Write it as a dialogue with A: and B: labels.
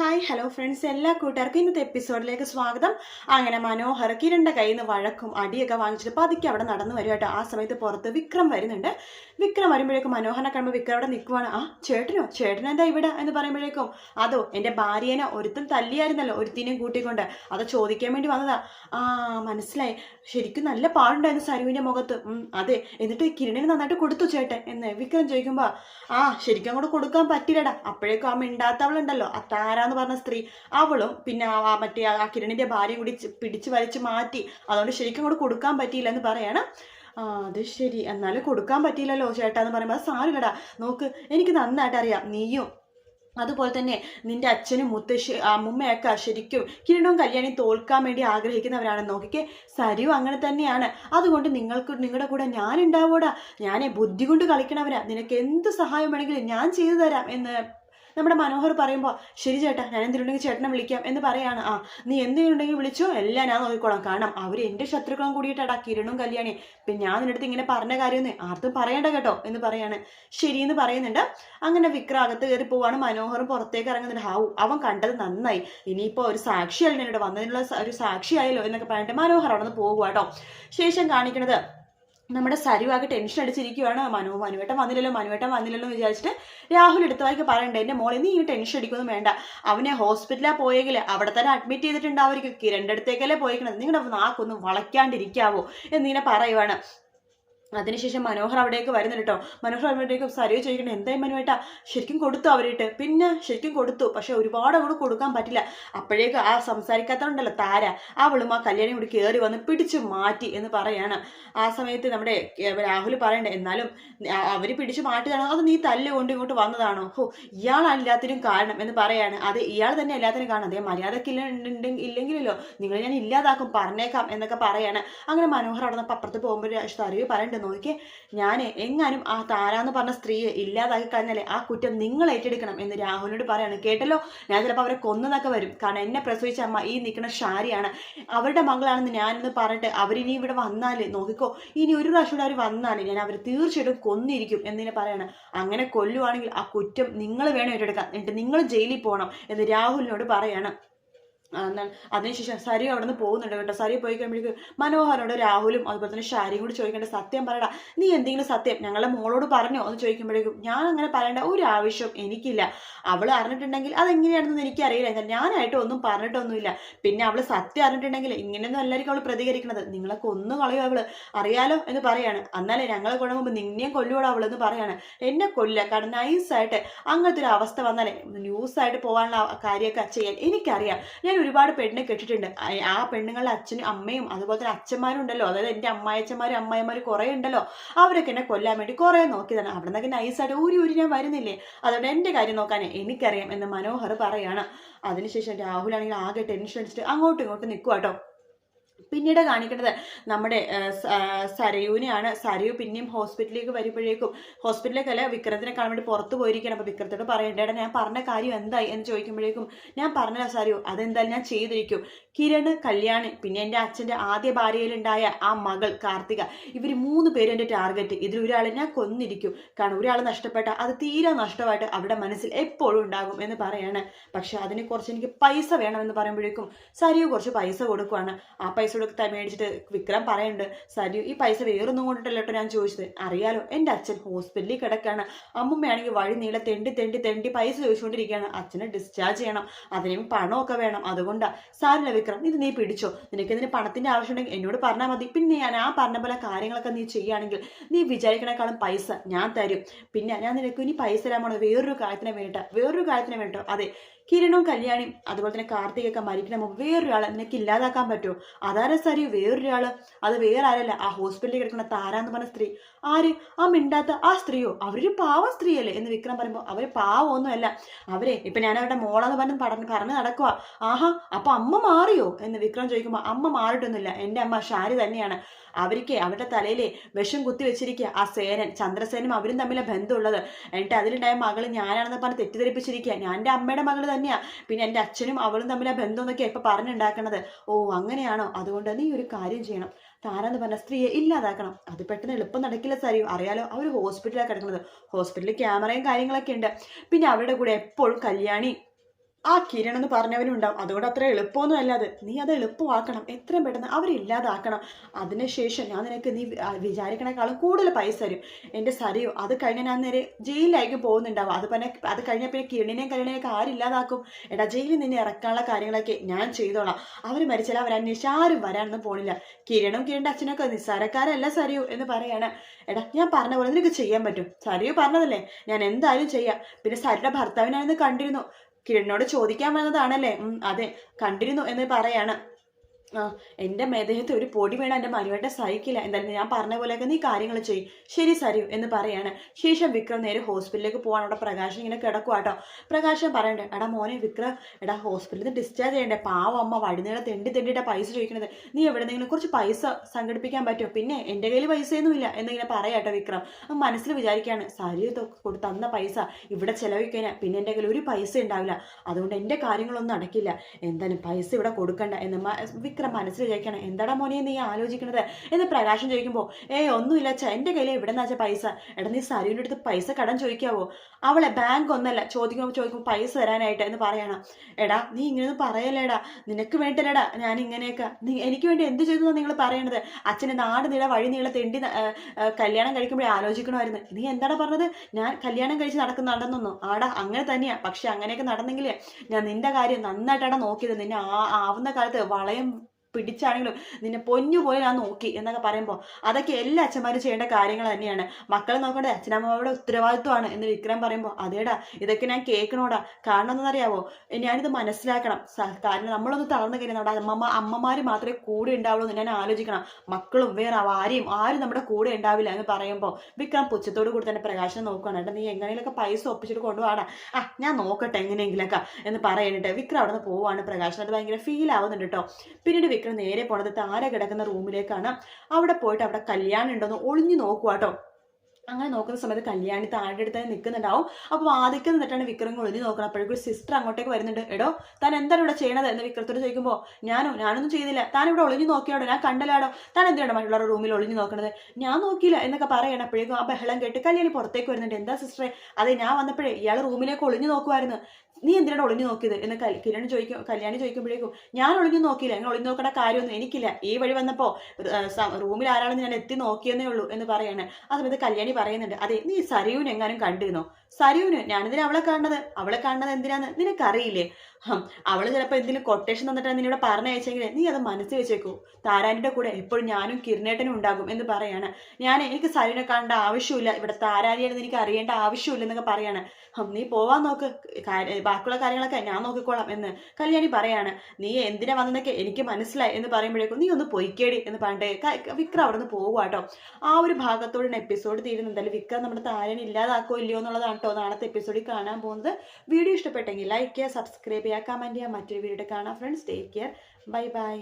A: Hi hello friends എല്ലാ കൂട്ടുകാർക്കും ഇന്നത്തെ എപ്പിസോഡിലേക്ക് സ്വാഗതം. അങ്ങനെ മനോഹർ കിരണ്ട കയ്യിൽ നിന്ന് വഴക്കും അടിയൊക്കെ വാങ്ങിച്ചിട്ട് പതുക്കെ അവിടെ നടന്നു വരും കേട്ടോ. ആ സമയത്ത് പുറത്ത് വിക്രം വരുന്നുണ്ട്. വിക്രം വരുമ്പോഴേക്കും മനോഹരനെ കാണുമ്പോൾ വിക്രം അവിടെ നിൽക്കുവാണ് ആ ചേട്ടനോ? എന്താ ഇവിടെ? എന്ന് പറയുമ്പോഴേക്കും അതോ എന്റെ ഭാര്യേനെ ഒരുത്തും തല്ലിയായിരുന്നല്ലോ ഒരുത്തിനെയും കൂട്ടിക്കൊണ്ട്. അത് ചോദിക്കാൻ വേണ്ടി വന്നതാ. ആ മനസ്സിലായി. ശരിക്കും നല്ല പാടുണ്ടായിരുന്നു സരുവിന്റെ മുഖത്ത്. അതെ. എന്നിട്ട് കിരണിന് നന്നായിട്ട് കൊടുത്തു ചേട്ടൻ. എന്ന് വിക്രം ചോദിക്കുമ്പോൾ ആ ശരിക്കും അങ്ങോട്ട് കൊടുക്കാൻ പറ്റില്ലടാ. അപ്പോഴേക്കും ആ മിണ്ടാത്തവളുണ്ടല്ലോ. ആ താരാന്ന് പറഞ്ഞ സ്ത്രീ അവളും പിന്നെ ആ മറ്റേ ആ കിരണിന്റെ ഭാര്യ കൂടി പിടിച്ചു വലിച്ച് മാറ്റി അതുകൊണ്ട് ശരിക്കും കൂടെ കൊടുക്കാൻ പറ്റിയില്ല എന്ന് പറയാണ്. ആ അത് ശരി. എന്നാലും കൊടുക്കാൻ പറ്റിയില്ലല്ലോ ചേട്ടാ എന്ന് പറയുമ്പോൾ അത് സാരില്ലടാ നോക്ക് എനിക്ക് നന്നായിട്ട് അറിയാം. നീയും അതുപോലെ തന്നെ നിന്റെ അച്ഛനും മുത്തശ്ശി അമ്മുമ്മയൊക്കെ ശരിക്കും കിരണവും കല്യാണിയും തോൽക്കാൻ വേണ്ടി ആഗ്രഹിക്കുന്നവരാണ് നോക്കിക്കേ. സരിയും അങ്ങനെ തന്നെയാണ്. അതുകൊണ്ട് നിങ്ങൾക്ക് നിങ്ങളുടെ കൂടെ ഞാൻ ഉണ്ടാവോടാ ഞാനേ ബുദ്ധി കൊണ്ട് കളിക്കണവരാ. നിനക്ക് എന്ത് സഹായം വേണമെങ്കിലും ഞാൻ ചെയ്തു തരാം എന്ന് നമ്മുടെ മനോഹർ പറയുമ്പോൾ ശരി ചേട്ടാ ഞാൻ എന്തിനുണ്ടെങ്കിൽ ചേട്ടനെ വിളിക്കാം എന്ന് പറയാണ്. ആ നീ എന്തിനുണ്ടെങ്കിൽ വിളിച്ചോ എല്ലാം ഞാൻ നോക്കിക്കോളാം. കാരണം അവർ എന്റെ ശത്രുക്കളും കൂടിയിട്ടാടാ കിരണും കല്യാണി പിന്നെ ഞാൻ അതിനടുത്ത് ഇങ്ങനെ പറഞ്ഞ കാര്യമൊന്നും ആർക്കും പറയണ്ട കേട്ടോ എന്ന് പറയാണ്. ശരിയെന്ന് പറയുന്നുണ്ട്. അങ്ങനെ വിക്രം അകത്ത് കയറി പോവാണ്. മനോഹറും പുറത്തേക്ക് ഇറങ്ങുന്നുണ്ട്. ഹാവു അവൻ കണ്ടത് നന്നായി. ഇനിയിപ്പോൾ ഒരു സാക്ഷിയല്ലേ ഇവിടെ വന്നതിനുള്ള ഒരു സാക്ഷിയായല്ലോ എന്നൊക്കെ പറഞ്ഞിട്ട് മനോഹർ അവിടെ നിന്ന് പോകുക കേട്ടോ ശേഷം കാണിക്കണത് നമ്മുടെ സരുവാകെ ടെൻഷൻ അടിച്ചിരിക്കുവാണ്. മനു മനുവേട്ടൻ വന്നില്ലല്ലോ മനുവേട്ടൻ വന്നില്ലല്ലോ എന്ന് വിചാരിച്ചിട്ട് രാഹുൽ എടുത്തവായിക്ക് പറയണ്ടേ എന്റെ മോളെ നീ ടെൻഷൻ അടിക്കൊന്നും വേണ്ട. അവനെ ഹോസ്പിറ്റലിൽ പോയെങ്കിൽ അവിടെ തന്നെ അഡ്മിറ്റ് ചെയ്തിട്ടുണ്ടാവും കിരണിന്റെ അടുത്തേക്കല്ലേ പോയേക്കണത്. നിങ്ങളുടെ നാക്കൊന്നും വളയ്ക്കാണ്ടിരിക്കാവോ എന്നിങ്ങനെ പറയുവാണ്. അതിനുശേഷം മനോഹർ അവിടേക്ക് വരുന്നുണ്ട് കേട്ടോ മനോഹർ അവിടേക്ക് സരിയോ ചോദിക്കണം എന്തായി മനുവേട്ടാ? ശരിക്കും കൊടുത്തു അവരിട്ട് പിന്നെ ശരിക്കും കൊടുത്തു പക്ഷെ ഒരുപാട് അവൾ കൊടുക്കാൻ പറ്റില്ല. അപ്പോഴേക്ക് ആ സംസാരിക്കാത്തതുണ്ടല്ലോ താര. അവളും ആ കല്യാണി കൂടി കയറി വന്ന് പിടിച്ചു മാറ്റി എന്ന് പറയാണ്. ആ സമയത്ത് നമ്മുടെ രാഹുൽ പറയണ്ടേ എന്നാലും അവർ പിടിച്ചു മാറ്റിയതാണോ? അത് നീ തല്ല് കൊണ്ട് ഇങ്ങോട്ട് വന്നതാണോ? ഹോ ഇയാളാണ് എല്ലാത്തിനും കാരണം എന്ന് പറയാണ്. അത് ഇയാൾ തന്നെ എല്ലാത്തിനും കാരണം. അതേ മര്യാദയ്ക്ക് ഇല്ലെങ്കിലല്ലോ. നിങ്ങൾ ഞാൻ ഇല്ലാതാക്കും പറഞ്ഞേക്കാം എന്നൊക്കെ പറയാണ്. അങ്ങനെ മനോഹർ അവിടെ നിന്ന് അപ്പുറത്ത് പോകുമ്പോൾ സരിവ് പറയണ്ട് നോക്കിയേ ഞാൻ എങ്ങാനും ആ താരാന്ന് പറഞ്ഞ സ്ത്രീയെ ഇല്ലാതാക്കി കഴിഞ്ഞാലേ ആ കുറ്റം നിങ്ങൾ ഏറ്റെടുക്കണം എന്ന് രാഹുലിനോട് പറയാണ്. കേട്ടല്ലോ? ഞാൻ ചിലപ്പോൾ അവരെ കൊന്നതൊക്കെ വരും. കാരണം എന്നെ പ്രസവിച്ച അമ്മ ഈ നിൽക്കുന്ന ഷാരിയാണ്. അവരുടെ മകളാണെന്ന് ഞാനെന്ന് പറഞ്ഞിട്ട് അവരിനി ഇവിടെ വന്നാൽ നോക്കിക്കോ ഇനി ഒരു പ്രാവശ്യം കൂടെ അവർ വന്നാൽ ഞാൻ അവർ തീർച്ചയായിട്ടും കൊന്നിരിക്കും എന്നിനെ പറയാണ്. അങ്ങനെ കൊല്ലുവാണെങ്കിൽ ആ കുറ്റം നിങ്ങൾ വേണം ഏറ്റെടുക്കാൻ. എന്നിട്ട് നിങ്ങൾ ജയിലിൽ പോകണം എന്ന് രാഹുലിനോട് പറയാണ്. എന്നാൽ അതിനുശേഷം സരി അവിടെ നിന്ന് പോകുന്നുണ്ട് കേട്ടോ. സരി പോയി കഴിയുമ്പോഴേക്കും മനോഹരോട് രാഹുലും അതുപോലെ തന്നെ ഷാരിയും കൂടി ചോദിക്കേണ്ട. സത്യം പറയടാ നീ എന്തെങ്കിലും സത്യം ഞങ്ങളുടെ മോളോട് പറഞ്ഞോ എന്ന് ചോദിക്കുമ്പോഴേക്കും ഞാൻ അങ്ങനെ പറയേണ്ട ഒരു ആവശ്യം എനിക്കില്ല. അവൾ അറിഞ്ഞിട്ടുണ്ടെങ്കിൽ അതെങ്ങനെയാണെന്ന് എനിക്കറിയില്ല ഞാനായിട്ട് ഒന്നും പറഞ്ഞിട്ടൊന്നുമില്ല. പിന്നെ അവൾ സത്യം അറിഞ്ഞിട്ടുണ്ടെങ്കിൽ ഇങ്ങനെയൊന്നും എല്ലാവർക്കും അവൾ പ്രതികരിക്കുന്നത് നിങ്ങളെ കൊന്നു കളയോ അവൾ. അറിയാലോ എന്ന് പറയാണ്. എന്നാലേ ഞങ്ങളെ കൊണ്ടുപോകുമ്പോൾ നിന്നെയും അവൾ അവളെന്ന് പറയാണ്. എന്നെ കൊല്ലുക കാരണം നൈസായിട്ട് അങ്ങനത്തെ ഒരു അവസ്ഥ വന്നാലേ ന്യൂസായിട്ട് പോകാനുള്ള കാര്യമൊക്കെ ചെയ്യാൻ എനിക്കറിയാം. ഞാൻ ഒരുപാട് പെണ്ണ് കെട്ടിട്ടുണ്ട്. ആ- പെണ്ണുങ്ങളുടെ അച്ഛനും അമ്മയും അതുപോലെ തന്നെ അച്ഛന്മാരും ഉണ്ടല്ലോ അതായത് എന്റെ അമ്മായച്ചന്മാരും അമ്മായിമാരും കുറേ ഉണ്ടല്ലോ. അവരൊക്കെ എന്നെ കൊല്ലാൻ വേണ്ടി കുറേ നോക്കിയതാണ്. അവിടെ നിന്നൊക്കെ നൈസായിട്ട് ഊരി ഊരി ഞാൻ വരുന്നില്ലേ? അതുകൊണ്ട് എന്റെ കാര്യം നോക്കാൻ എനിക്കറിയാം എന്ന് മനോഹർ പറയാണ്. അതിനുശേഷം രാഹുലാണെങ്കിൽ ആകെ ടെൻഷൻ അടിച്ചിട്ട് അങ്ങോട്ടും ഇങ്ങോട്ടും നിൽക്കുക കേട്ടോ പിന്നീട് കാണിക്കേണ്ടത് നമ്മുടെ സരയൂനെയാണ് സരയു പിന്നെയും ഹോസ്പിറ്റലിലേക്ക് വരുമ്പോഴേക്കും ഹോസ്പിറ്റലിലേക്കല്ല വിക്രത്തിനെ കാണാൻ വേണ്ടി പുറത്ത് പോയിരിക്കണം അപ്പോൾ വിക്രത്തോട് പറയേണ്ടേടാ ഞാൻ പറഞ്ഞ കാര്യം എന്തായി? എന്ന് ചോദിക്കുമ്പോഴേക്കും ഞാൻ പറഞ്ഞില്ല സരയു അതെന്തായാലും ഞാൻ ചെയ്തിരിക്കും. കിരൺ കല്യാണി പിന്നെ എന്റെ അച്ഛന്റെ ആദ്യ ഭാര്യയിലുണ്ടായ ആ മകൾ കാർത്തിക ഇവർ മൂന്ന് പേരും എന്റെ ടാർഗറ്റ്. ഇതിൽ ഒരാളെ ഞാൻ കൊന്നിരിക്കും. കാരണം ഒരാൾ നഷ്ടപ്പെട്ട അത് തീരെ നഷ്ടമായിട്ട് അവരുടെ മനസ്സിൽ എപ്പോഴും ഉണ്ടാകും എന്ന് പറയാണ്. പക്ഷെ അതിനെക്കുറിച്ച് കുറച്ച് എനിക്ക് പൈസ വേണമെന്ന് പറയുമ്പോഴേക്കും സരിയു കുറച്ച് പൈസ കൊടുക്കുവാണ്. ആ പൈസ കൊടുത്ത് മേടിച്ചിട്ട് വിക്രം പറയുന്നുണ്ട് സരിയു ഈ പൈസ വേറൊന്നും കൊണ്ടിട്ടല്ലോ ഞാൻ ചോദിച്ചത്. അറിയാലോ എന്റെ അച്ഛൻ ഹോസ്പിറ്റലിൽ കിടക്കുകയാണ് അമ്മുമ്മയാണെങ്കിൽ വഴി നീളെ തെണ്ടി തെണ്ടി തെണ്ടി പൈസ ചോദിച്ചുകൊണ്ടിരിക്കുകയാണ്. അച്ഛനെ ഡിസ്ചാർജ് ചെയ്യണം. അതിനും പണമൊക്കെ വേണം. അതുകൊണ്ടാ സാരില്ല വിക്രം ഇത് നീ പിടിച്ചോ. നിനക്ക് ഇതിന് പണത്തിന്റെ ആവശ്യമുണ്ടെങ്കിൽ എന്നോട് പറഞ്ഞാൽ മതി. പിന്നെ ഞാൻ ആ പറഞ്ഞ പോലെ കാര്യങ്ങളൊക്കെ നീ ചെയ്യുകയാണെങ്കിൽ നീ വിചാരിക്കണേക്കാളും പൈസ ഞാൻ തരും. പിന്നെ ഞാൻ നിനക്ക് ഇനി പൈസ തരാമോ വേറൊരു കാര്യത്തിന് വേണ്ടിയിട്ടാ. വേറൊരു കാര്യത്തിന് വേണ്ടിട്ടോ അതെ കിരണും കല്യാണിയും അതുപോലെ തന്നെ കാർത്തികൊക്കെ മരിക്കണമോ വേറൊരാളെ നിനക്ക് ഇല്ലാതാക്കാൻ പറ്റുമോ? അതാരാ സരി വേറൊരാൾ. അത് വേറെ ആരല്ല ആ ഹോസ്പിറ്റലിൽ കിടക്കുന്ന താരാന്ന് പറഞ്ഞ സ്ത്രീ. ആര്? ആ മിണ്ടാത്ത ആ സ്ത്രീയോ? അവരൊരു പാവ സ്ത്രീയല്ലേ? എന്ന് വിക്രം പറയുമ്പോൾ അവർ പാവമൊന്നുമല്ല. അവരെ ഇപ്പൊ ഞാൻ അവരുടെ മോളെന്ന് പറഞ്ഞ് പറഞ്ഞ് പറഞ്ഞ് നടക്കുക ആഹാ അപ്പൊ അമ്മ മാറിയോ? എന്ന് വിക്രം ചോദിക്കുമ്പോൾ അമ്മ മാറിയിട്ടൊന്നുമില്ല. എന്റെ അമ്മ ഷാരി തന്നെയാണ്. അവർക്ക് അവരുടെ തലയിലെ വിഷം കുത്തി വെച്ചിരിക്കുക. ആ സേനൻ ചന്ദ്രസേനും അവരും തമ്മിലെ ബന്ധമുള്ളത്. എന്നിട്ട് അതിലുണ്ടായ മകൾ ഞാനാണെന്ന് പറഞ്ഞ് തെറ്റിദ്ധരിപ്പിച്ചിരിക്കുക. ഞാൻ എന്റെ അമ്മയുടെ മകൾ തന്നെയാണ് പിന്നെ എന്റെ അച്ഛനും അവളും തമ്മിലെ ബന്ധം എന്നൊക്കെ ഇപ്പം പറഞ്ഞുണ്ടാക്കണത്. ഓ അങ്ങനെയാണോ? അതുകൊണ്ട് നീ ഒരു കാര്യം ചെയ്യണം. താരാന്ന് പറഞ്ഞ സ്ത്രീയെ ഇല്ലാതാക്കണം. അത് പെട്ടെന്ന് എളുപ്പം നടക്കില്ല സാരിയും. അറിയാലോ അവർ ഹോസ്പിറ്റലിലാണ് കിടക്കുന്നത്. ഹോസ്പിറ്റലിൽ ക്യാമറയും കാര്യങ്ങളൊക്കെ ഉണ്ട്. പിന്നെ അവരുടെ കൂടെ എപ്പോഴും കല്യാണി ആ കിരൺ എന്ന് പറഞ്ഞവനും ഉണ്ടാവും അതുകൊണ്ട് അത്ര എളുപ്പമൊന്നും അല്ലാതെ നീ അത് എളുപ്പമാക്കണം. എത്രയും പെട്ടെന്ന് അവരില്ലാതാക്കണം അതിനുശേഷം ഞാൻ നിനക്ക് നീ വിചാരിക്കണേക്കാളും കൂടുതൽ പൈസ തരും. എന്റെ സരിയോ അത് കഴിഞ്ഞ് ഞാൻ നേരെ ജയിലിലായിരിക്കും പോകുന്നുണ്ടാവും അത് പിന്നെ അത് കഴിഞ്ഞ പിന്നെ കിരണിനെയും കരുണിനെയൊക്കെ ആരില്ലാതാക്കും എടാ ജയിലിൽ നിന്നെ ഇറക്കാനുള്ള കാര്യങ്ങളൊക്കെ ഞാൻ ചെയ്തോളാം. അവർ മരിച്ചാൽ അവർ ആരും വരാനൊന്നും പോണില്ല. കിരണും കിരണിന്റെ അച്ഛനൊക്കെ നിസ്സാരക്കാരല്ല സരിയോ എന്ന് പറയാണ്. എടാ ഞാൻ പറഞ്ഞ പോലെ നിനക്ക് ചെയ്യാൻ പറ്റും. സരിയോ പറഞ്ഞതല്ലേ? ഞാൻ എന്തായാലും ചെയ്യാം. പിന്നെ സരിയുടെ ഭർത്താവിനായിരുന്നു കണ്ടിരുന്നു. കിരണിനോട് ചോദിക്കാൻ വന്നതാണല്ലേ അതെ കണ്ടിരുന്നു എന്ന് പറയാണ്. ആ എന്റെ മേദേഹത്തെ ഒരു പൊടി വേണം എന്റെ മനുവേട്ട സഹിക്കില്ല എന്തായാലും ഞാൻ പറഞ്ഞ പോലെയൊക്കെ നീ കാര്യങ്ങൾ ചെയ്യും. ശരി സരു എന്ന് പറയാണ്. ശേഷം വിക്രം നേരെ ഹോസ്പിറ്റലിലേക്ക് പോകാൻ അവിടെ പ്രകാശം ഇങ്ങനെ കിടക്കുക കേട്ടോ പ്രകാശം പറയണ്ടേ എടാ മോനെ വിക്രം എടാ ഹോസ്പിറ്റലിൽ നിന്ന് ഡിസ്ചാർജ് ചെയ്യണ്ടേ? പാവ അമ്മ വഴിനേടെ തെണ്ടി തെണ്ടിയിട്ട് പൈസ ചോദിക്കണത്. നീ എവിടെ എവിടെന്നെങ്കിലും കുറച്ച് പൈസ സംഘടിപ്പിക്കാൻ പറ്റുമോ? പിന്നെ എന്റെ കയ്യിൽ പൈസയൊന്നുമില്ല എന്നിങ്ങനെ പറയാട്ടോ വിക്രം. മനസ്സിൽ വിചാരിക്കുകയാണ് സരി കൊടുത്ത് തന്ന പൈസ ഇവിടെ ചിലവിക്കഴിഞ്ഞാൽ പിന്നെ എന്റെ കയ്യിൽ ഒരു പൈസ ഉണ്ടാവില്ല. അതുകൊണ്ട് എന്റെ കാര്യങ്ങളൊന്നും അടക്കില്ല എന്തായാലും പൈസ ഇവിടെ കൊടുക്കണ്ട. എന്ന് വിക്രം മനസ്സിൽ ചോദിക്കണം എന്താടാ മോനെ നീ ആലോചിക്കുന്നത്? എന്ന് പ്രകാശം ചോദിക്കുമ്പോൾ ഏ ഒന്നുമില്ല അച്ഛ എന്റെ കയ്യിൽ എവിടെ നിന്നാ പൈസ? എടാ നീ സരുവിന്റെ അടുത്ത് പൈസ കടം ചോദിക്കാവോ? അവളെ ബാങ്ക് ഒന്നല്ല ചോദിക്കുമ്പോൾ ചോദിക്കുമ്പോൾ പൈസ തരാനായിട്ട് എന്ന് പറയണം. എടാ നീ ഇങ്ങനെയൊന്നും പറയല്ലേടാ? നിനക്ക് വേണ്ടല്ലേടാ ഞാൻ ഇങ്ങനെയൊക്കെ എനിക്ക് വേണ്ടി എന്ത് ചെയ്തു നിങ്ങൾ പറയണത്? അച്ഛനെ നാട് നീള വഴി നീള തെണ്ടി കല്യാണം കഴിക്കുമ്പോഴേ ആലോചിക്കണമായിരുന്നു. നീ എന്താടാ പറഞ്ഞത്? ഞാൻ കല്യാണം കഴിച്ച് നടക്കുന്നുണ്ടെന്നൊന്നും. ആടാ അങ്ങനെ തന്നെയാ. പക്ഷെ അങ്ങനെയൊക്കെ നടന്നെങ്കിൽ ഞാൻ നിന്റെ കാര്യം നന്നായിട്ടാണ് നോക്കിയത്. നിന്നെ ആ ആവുന്ന കാലത്ത് വളയം പിടിച്ചാണെങ്കിലും നിന്നെ പൊന്നു പോയി ഞാൻ നോക്കി എന്നൊക്കെ പറയുമ്പോൾ അതൊക്കെ എല്ലാ അച്ഛന്മാരും ചെയ്യേണ്ട കാര്യങ്ങൾ തന്നെയാണ്. മക്കളെ നോക്കേണ്ടത് അച്ഛനമ്മയുടെ ഉത്തരവാദിത്വമാണ് എന്ന് വിക്രം പറയുമ്പോൾ അതേടാ ഇതൊക്കെ ഞാൻ കേൾക്കണോടാ. കാരണം എന്താണെന്നറിയാവോ? ഞാനിത് മനസ്സിലാക്കണം. കാരണം നമ്മളൊന്ന് തളർന്നു നമ്മുടെ അമ്മമ്മ അമ്മമാർ മാത്രമേ കൂടെ ഉണ്ടാവുള്ളൂ എന്ന് ഞാൻ ആലോചിക്കണം. മക്കളും വേറെ ആരെയും ആരും നമ്മുടെ കൂടെ ഉണ്ടാവില്ല എന്ന് പറയുമ്പോൾ വിക്രം പുച്ഛത്തോട് കൂടി തന്നെ പ്രകാശനം നോക്കുകയാണ് കേട്ടോ നീ എങ്ങനെയൊക്കെ പൈസ ഒപ്പിച്ചിട്ട് കൊണ്ടുപോകാടാ ആ ഞാൻ നോക്കട്ടെ എങ്ങനെയെങ്കിലൊക്കെ എന്ന് പറയണിട്ട് വിക്രം അവിടെ നിന്ന് പോവാണ് പ്രകാശനം അത് ഭയങ്കര ഫീൽ ആവുന്നുണ്ട് കേട്ടോ പിന്നീട് വിക്രം നേരെ പോണത് താര കിടക്കുന്ന റൂമിലേക്കാണ്. അവിടെ പോയിട്ട് അവിടെ കല്യാണം ഉണ്ടോന്ന് ഒളിഞ്ഞു നോക്കുക കേട്ടോ അങ്ങനെ നോക്കുന്ന സമയത്ത് കല്യാണി താഴെ അടുത്ത് നിൽക്കുന്നുണ്ടാവും. അപ്പോൾ വാദിക്കുന്ന നിന്നിട്ടാണ് വിക്രം ഒളിഞ്ഞു നോക്കണം. അപ്പോഴേക്കും സിസ്റ്റർ അങ്ങോട്ടേക്ക് വരുന്നുണ്ട്. എടോ താൻ എന്താണ് ഇവിടെ ചെയ്യണത്? എന്ന് വിക്രത്തോട് ചോദിക്കുമ്പോൾ ഞാനോ? ഞാനൊന്നും ചെയ്തില്ല. താൻ ഇവിടെ ഒളിഞ്ഞു നോക്കിയാടോ? ഞാൻ കണ്ടലാടോ താൻ എന്തിനാണ് മറ്റുള്ളവരുടെ റൂമിൽ ഒളിഞ്ഞു നോക്കണത്? ഞാൻ നോക്കിയില്ല എന്നൊക്കെ പറയണം. അപ്പോഴേക്കും ആ ബഹളം കേട്ട് കല്യാണി പുറത്തേക്ക് വരുന്നുണ്ട്. എന്താ സിസ്റ്ററെ അതെ ഞാൻ വന്നപ്പോഴേ ഇയാൾ റൂമിലേക്ക് ഒളിഞ്ഞു നോക്കുമായിരുന്നു നീ എന്തിനാണ് ഒളിഞ്ഞു നോക്കിയത്? എന്ന് കിരൺ ചോദിക്കും കല്യാണി ചോദിക്കുമ്പോഴേക്കും ഞാൻ ഒളിഞ്ഞു നോക്കിയില്ല അങ്ങനെ ഒളിഞ്ഞു നോക്കേണ്ട കാര്യമൊന്നും എനിക്കില്ല. ഈ വഴി വന്നപ്പോൾ റൂമിൽ ആരാണെന്ന് ഞാൻ എത്തി നോക്കിയെന്നേ ഉള്ളൂ എന്ന് പറയാണ്. ആ സമയത്ത് കല്യാണി പറയുന്നുണ്ട് അതെ നീ സരിയൂന് എങ്ങാനും കണ്ടിരുന്നോ? സരിയൂന് ഞാനിതിന് അവളെ കാണുന്നത്? അവളെ കാണുന്നത് എന്തിനാന്ന് നിനക്കറിയില്ലേ? അവൾ ചിലപ്പോൾ എന്തെങ്കിലും കൊട്ടേഷൻ തന്നിട്ടാണ് നിന്നോട് പറഞ്ഞയച്ചെങ്കിൽ നീ അത് മനസ്സിൽ വെച്ചേക്കൂ. താരാനിയുടെ കൂടെ എപ്പോഴും ഞാനും കിരണേട്ടനും ഉണ്ടാകും എന്ന് പറയാണ്. ഞാൻ എനിക്ക് സരിനെ കാണേണ്ട ആവശ്യമില്ല. ഇവിടെ താരാനിയാണെന്ന് എനിക്ക് അറിയേണ്ട ആവശ്യമില്ല എന്നൊക്കെ പറയാണ് നീ പോവാൻ നോക്ക്. ബാക്കിയുള്ള കാര്യങ്ങളൊക്കെ ഞാൻ നോക്കിക്കോളാം എന്ന് കല്യാണി പറയാണ്. നീ എന്തിനാ വന്നതൊക്കെ എനിക്ക് മനസ്സിലായി എന്ന് പറയുമ്പോഴേക്കും നീ ഒന്ന് പൊയ്ക്കേടി എന്ന് പറഞ്ഞിട്ട് വിക്രം അവിടെ നിന്ന് പോകുക കേട്ടോ ആ ഒരു ഭാഗത്തോടെ എപ്പിസോഡ് തീരുന്നു എന്തായാലും വിക്രം നമ്മുടെ താരനെ ഇല്ലാതാക്കോ ഇല്ലയോ എന്നുള്ളതാണ് കേട്ടോ നാളത്തെ എപ്പിസോഡിൽ കാണാൻ പോകുന്നത്. വീഡിയോ ഇഷ്ടപ്പെട്ടെങ്കിൽ ലൈക്ക് ചെയ്യുക സബ്സ്ക്രൈബ് ചെയ്യുക കമന്റ് ചെയ്യുക. മറ്റൊരു വീഡിയോ കാണാം friends take care bye bye